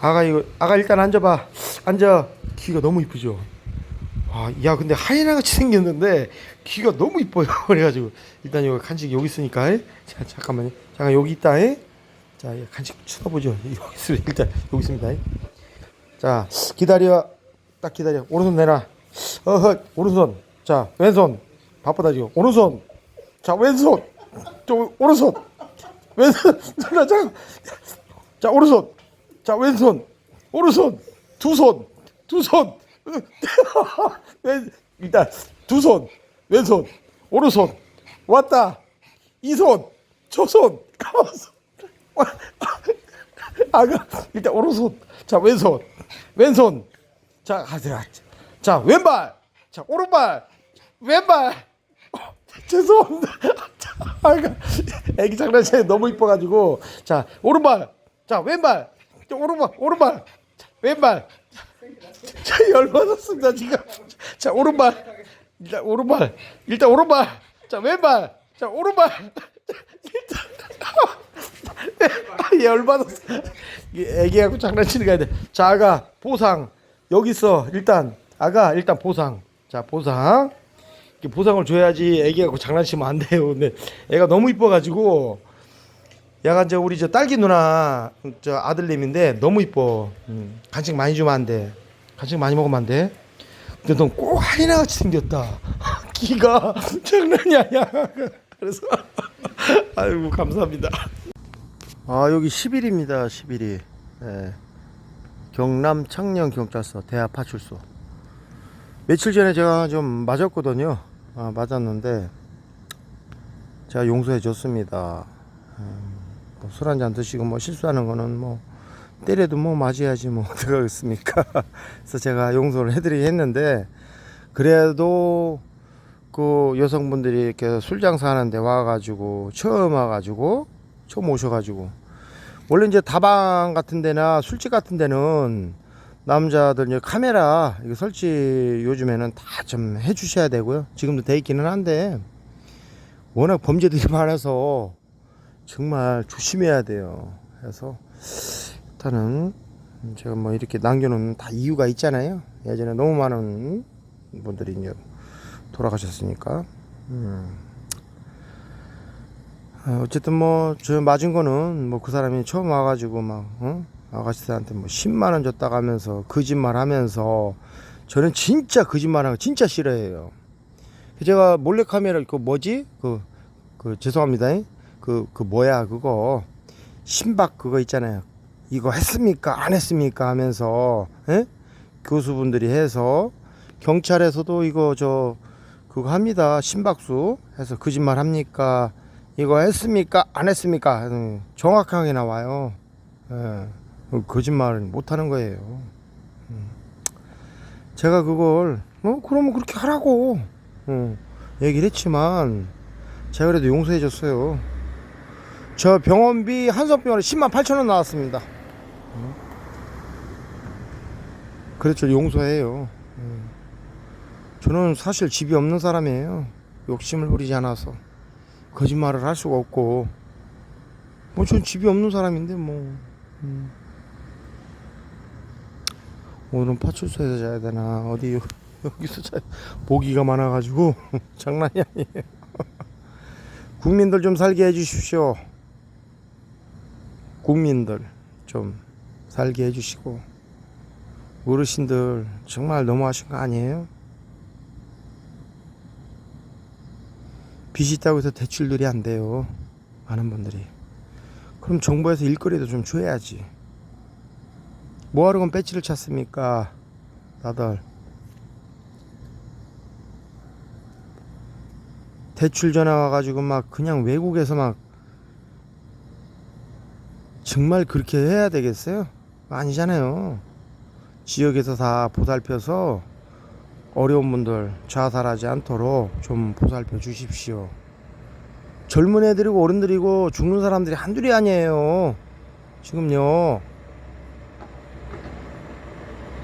아가 이거 아가 일단 앉아봐. 앉아. 귀가 너무 이쁘죠? 아야 근데 하이나 같이 생겼는데 귀가 너무 이뻐요. 그래가지고 일단 이거 간식 여기 있으니까 에? 자 잠깐만요. 잠깐 여기 있다 에? 자 이거 간식 쳐다보죠. 여기 있습니다 일단 여기 있습니다 에? 자 기다려. 딱 기다려. 오른손 내놔. 어허 오른손. 자 왼손. 바쁘다 지금. 오른손. 자 왼손. 저 오른손. 왼손. 자, 자, 자 오른손 자 왼손 오른손 두 손 두손. 왼 일단 두 손 왼손 오른손. 왔다. 이 손 저 손. 가만손 아가 일단 오른손. 자 왼손 왼손. 자 가자 자 왼발. 자 오른발. 왼발. 어, 죄송합니다. 자, 아가 애기 장난치에 너무 이뻐가지고. 자 오른발. 자 왼발. 자, 오른발 오른발. 자, 왼발. 자 열받았습니다 지금. 자 오른발. 일단 오른발. 일단 오른발. 자 왼발. 자 오른발. 일단 열받았어. 애기하고 장난치는 거야. 돼. 자 아가 보상. 여기 있어 일단 아가 일단 보상. 자 보상. 보상을 줘야지 애기하고 장난치면 안 돼요. 근데 애가 너무 이뻐가지고 야간 저 우리 저 딸기 누나 저 아들님인데 너무 이뻐. 음, 간식 많이 주면 안 돼. 간식 많이 먹으면 안 돼. 근데 넌 꼭 하이나 같이 생겼다. 기가 장난이 아니야. 그래서 아이고 감사합니다. 아 여기 10일입니다 11일 예. 경남 청년 경찰서 대하 파출소. 며칠 전에 제가 좀 맞았거든요. 아, 맞았는데 제가 용서해 줬습니다. 뭐 술 한 잔 드시고 뭐 실수하는 거는 뭐 때려도 뭐 맞아야지 뭐 어떡하겠습니까? 그래서 제가 용서를 해드리긴 했는데 그래도 그 여성분들이 이렇게 술 장사하는데 와가지고 처음 와가지고 처음 오셔가지고 원래 이제 다방 같은 데나 술집 같은 데는 남자들 이제 카메라 이거 설치 요즘에는 다 좀 해주셔야 되고요. 지금도 돼 있기는 한데 워낙 범죄들이 많아서 정말 조심해야 돼요 그래서 일단은 제가 뭐 이렇게 남겨놓는 다 이유가 있잖아요 예전에 너무 많은 분들이 이제 돌아가셨으니까 음. 어, 어쨌든 뭐 저 맞은 거는 뭐 그 사람이 처음 와가지고 막 어? 아가씨들한테 뭐 10만 원 줬다고 하면서 거짓말 하면서 저는 진짜 거짓말하는 거 진짜 싫어해요. 제가 몰래 카메라 그 뭐지 그 그 죄송합니다. 그 그 뭐야 그거 신박 그거 있잖아요. 이거 했습니까 안 했습니까 하면서 에? 교수분들이 해서 경찰에서도 이거 저 그거 합니다. 심박수 해서 거짓말 합니까? 이거 했습니까? 안 했습니까? 음, 정확하게 나와요. 예. 거짓말을 못 하는 거예요. 음. 제가 그걸, 어, 그러면 그렇게 하라고, 어, 얘기를 했지만, 제가 그래도 용서해 줬어요. 저 병원비 한성병원에 10만 8천 원 나왔습니다. 어? 그랬죠. 용서해요. 음. 저는 사실 집이 없는 사람이에요. 욕심을 부리지 않아서. 거짓말을 할 수가 없고 뭐 전 집이 없는 사람인데 뭐 음. 오늘은 파출소에서 자야 되나 어디 여- 여기서 자 모기가 많아가지고 장난이 아니에요 국민들 좀 살게 해주십시오 국민들 좀 살게 해주시고 어르신들 정말 너무하신 거 아니에요? 빚이 있다고 해서 대출들이 안 돼요. 많은 분들이. 그럼 정부에서 일거리도 좀 줘야지. 뭐하러 그럼 배지를 찾습니까? 다들. 대출 전화 와가지고 막 그냥 외국에서 막 정말 그렇게 해야 되겠어요? 아니잖아요. 지역에서 다 보살펴서 어려운 분들 자살하지 않도록 좀 보살펴 주십시오. 젊은 애들이고 어른들이고 죽는 사람들이 한둘이 아니에요. 지금요.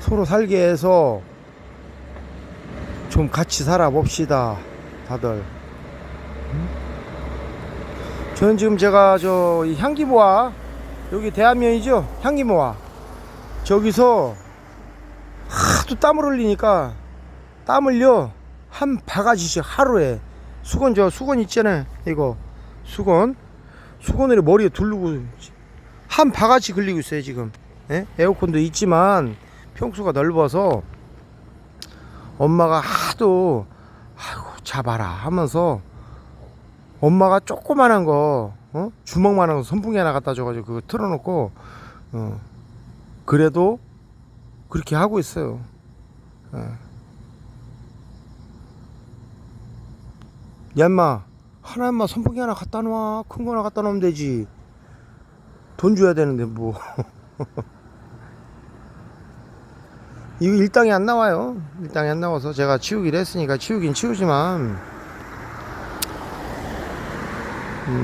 서로 살게 해서 좀 같이 살아봅시다. 다들. 응? 저는 지금 제가 저이 향기모아 여기 대한면이죠? 향기 모아. 저기서 하도 땀을 흘리니까 땀을요 한 바가지씩 하루에. 수건 저 수건 있잖아요. 이거. 수건. 수건을 머리에 두르고 한 바가지 걸리고 있어요 지금. 예? 에어컨도 있지만 평수가 넓어서 엄마가 하도 아이고 잡아라 하면서 엄마가 조그만한 거 어? 주먹만한 거 선풍기 하나 갖다 줘가지고 그거 틀어놓고 어, 그래도 그렇게 하고 있어요. 예. 야 인마. 하나 인마 선풍기 하나 갖다 놔 큰 거 하나 갖다 놓으면 되지. 돈 줘야 되는데 뭐. 이거 일당이 안 나와요. 일당이 안 나와서 제가 치우기로 했으니까 치우긴 치우지만. 음,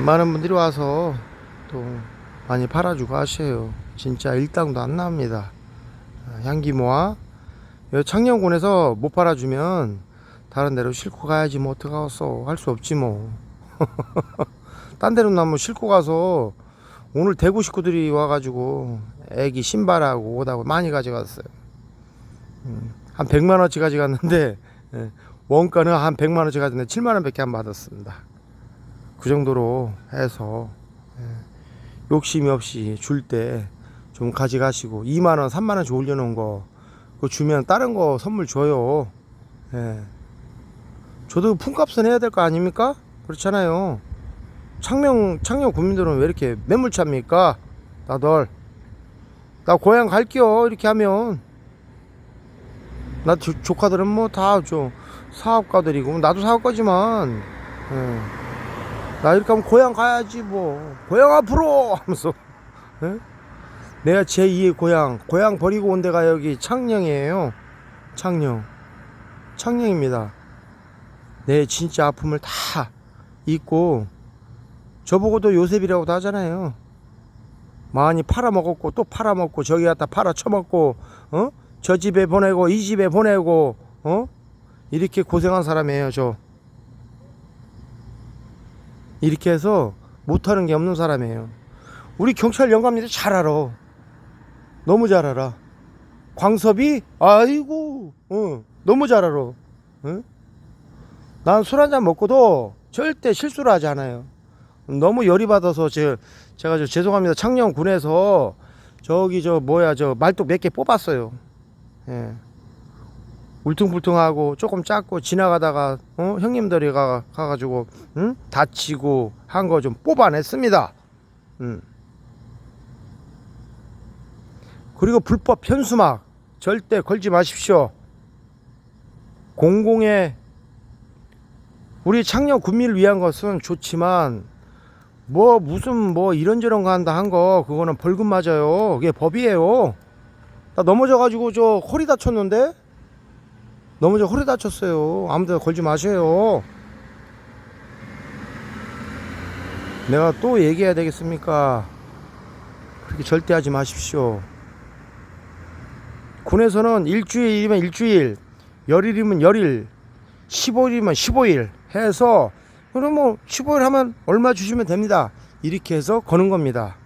많은 분들이 와서 또 많이 팔아주고 하셔요. 진짜 일당도 안 나옵니다. 아, 향기 모아. 여기 창녕군에서 못 팔아주면 다른 데로 싣고 가야지 뭐 어떡하겠어 할 수 없지 뭐. 딴 데로 나면 싣고 가서 오늘 대구 식구들이 와가지고 애기 신발하고 옷하고 많이 가져갔어요. 음, 한 100만 원치 가져갔는데 예, 원가는 한 100만 원치 가져갔는데 7만 원 밖에 안 받았습니다 그 정도로 해서 예, 욕심이 없이 줄 때 좀 가져가시고 2만 원 3만원치 올려놓은 거 그거 주면 다른 거 선물 줘요 예. 저도 품값은 해야 될 거 아닙니까? 그렇잖아요. 창명 창녕 국민들은 왜 이렇게 매물차입니까? 나들 나 고향 갈게요. 이렇게 하면 나 조, 조카들은 뭐다좀 사업가들이고 나도 사업가지만 예. 나 이렇게 하면 고향 가야지 뭐 고향 앞으로 하면서 예? 내가 제2의 고향 고향 버리고 온 데가 여기 창녕이에요. 창녕 창녕입니다. 내 진짜 아픔을 다 잊고 저보고도 요셉이라고도 하잖아요. 많이 팔아먹었고 또 팔아먹고 저기 갖다 팔아쳐먹고 어? 저 집에 보내고 이 집에 보내고 어? 이렇게 고생한 사람이에요 저 이렇게 해서 못하는 게 없는 사람이에요 우리 경찰 영감님들 잘 알아 너무 잘 알아 광섭이 아이고 어, 너무 잘 알아 응? 난술 한 잔 먹고도 절대 실수를 하지 않아요. 너무 열이 받아서 제, 제가 저 죄송합니다. 창녕군에서 저기 저 뭐야 저 말뚝 몇 개 뽑았어요. 예. 울퉁불퉁하고 조금 작고 지나가다가 어? 형님들이 가, 가가지고 응? 다치고 한 거 좀 뽑아냈습니다. 음. 그리고 불법 현수막 절대 걸지 마십시오. 공공의 우리 창녕 군민을 위한 것은 좋지만 뭐 무슨 뭐 이런저런 거 한다 한 거 그거는 벌금 맞아요. 그게 법이에요. 나 넘어져 가지고 저 허리 다쳤는데 넘어져 허리 다쳤어요. 아무데나 걸지 마세요. 내가 또 얘기해야 되겠습니까? 그렇게 절대 하지 마십시오. 군에서는 일주일이면 일주일, 열일이면 열일, 15일이면 15일 해서 그럼 뭐 15일 하면 얼마 주시면 됩니다. 이렇게 해서 거는 겁니다.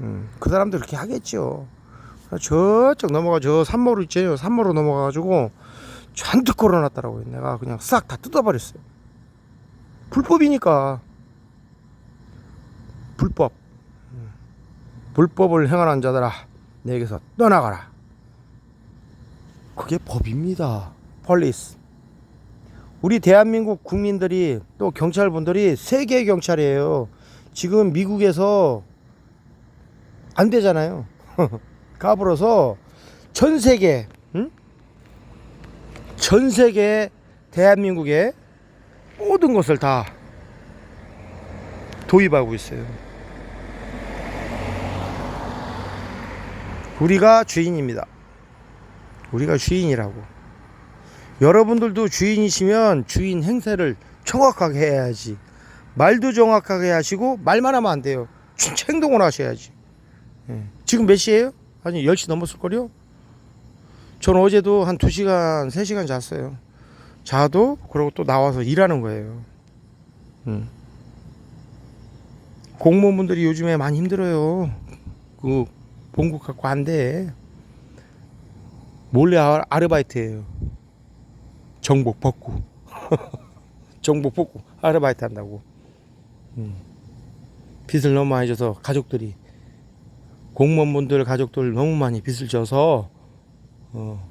음, 그 사람도 그렇게 하겠죠. 저쪽 넘어가 저 산모로 있잖아요. 산모로 넘어가가지고 잔뜩 걸어놨더라고요. 내가 그냥 싹 다 뜯어버렸어요. 불법이니까. 불법. 음, 불법을 행하는 자들아, 내게서 떠나가라. 그게 법입니다. 폴리스. 우리 대한민국 국민들이 또 경찰분들이 세계 경찰이에요. 지금 미국에서 안 되잖아요. 까불어서 전 세계, 응? 전 세계 대한민국의 모든 것을 다 도입하고 있어요. 우리가 주인입니다. 우리가 주인이라고. 여러분들도 주인이시면 주인 행세를 정확하게 해야지. 말도 정확하게 하시고 말만 하면 안 돼요. 행동을 하셔야지. 예. 지금 몇 시에요? 아니 10시 넘었을걸요? 전 어제도 한 2시간, 3시간 잤어요. 자도 그러고 또 나와서 일하는 거예요. 음. 공무원분들이 요즘에 많이 힘들어요. 그 봉국 갖고 안 돼. 몰래 아- 아르바이트예요. 정복 벗고 정복 벗고 아르바이트 한다고. 음. 빚을 너무 많이 져서 가족들이 공무원분들 가족들 너무 많이 빚을 져서 어,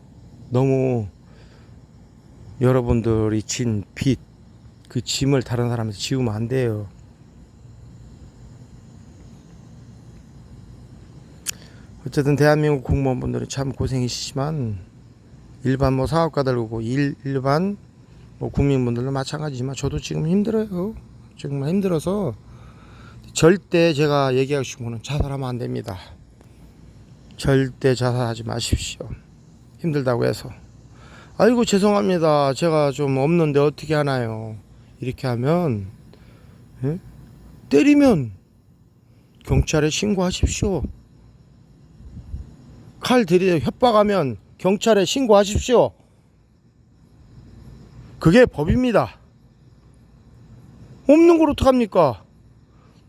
너무 여러분들이 진 빚 그 짐을 다른 사람한테 지우면 안 돼요. 어쨌든 대한민국 공무원분들은 참 고생이시지만 일반 뭐 사업가들고 일, 일반 뭐 국민분들도 마찬가지지만 저도 지금 힘들어요. 정말 힘들어서 절대 제가 얘기하고 싶은 거는 자살하면 안 됩니다. 절대 자살하지 마십시오. 힘들다고 해서 아이고 죄송합니다. 제가 좀 없는데 어떻게 하나요? 이렇게 하면 예? 때리면 경찰에 신고하십시오. 칼 들이대 협박하면 경찰에 신고하십시오. 그게 법입니다. 없는 걸 어떡합니까?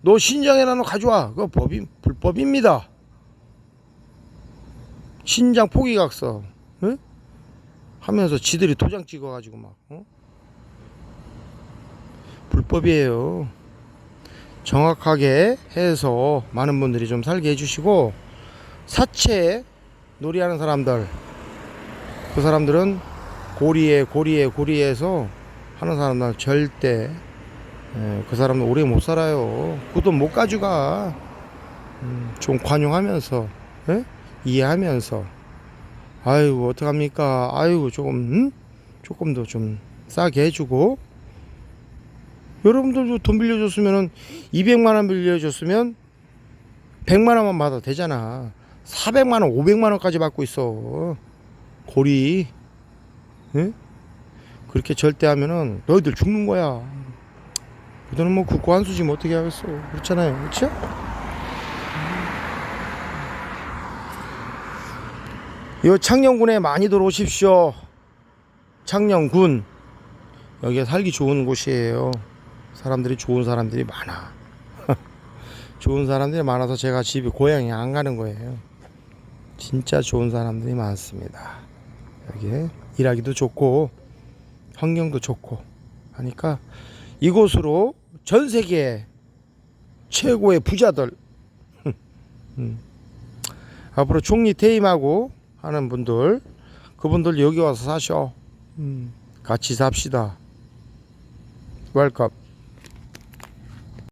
너 신장이나 너 가져와. 그거 법이 불법입니다. 신장 포기각서 응? 하면서 지들이 도장 찍어가지고 막 어? 불법이에요. 정확하게 해서 많은 분들이 좀 살게 해주시고 사채 놀이하는 사람들 그 사람들은 고리에 고리에 고리에서 하는 사람들 절대 예, 그 사람은 오래 못 살아요. 그 돈 못 가져가. 음, 좀 관용하면서 예? 이해하면서 아이고 어떡합니까? 아이고 조금 음? 조금 더 좀 싸게 해주고 여러분들도 돈 빌려줬으면은 200만 원 빌려줬으면 100만 원만 받아도 되잖아. 400만 원, 500만 원까지 받고 있어. 고리. 예? 그렇게 절대 하면은 너희들 죽는 거야. 그들은 뭐 국고 한 수지 뭐 어떻게 하겠어. 그렇잖아요. 그렇죠? 요 창녕군에 많이들 오십시오. 창녕군. 여기가 살기 좋은 곳이에요. 사람들이 좋은 사람들이 많아. 좋은 사람들이 많아서 제가 집에 고향에 안 가는 거예요. 진짜 좋은 사람들이 많습니다. 여기 일하기도 좋고 환경도 좋고 하니까 이곳으로 전 세계 최고의 부자들 음. 앞으로 총리 퇴임하고 하는 분들 그분들 여기 와서 사셔. 음. 같이 삽시다. 웰컴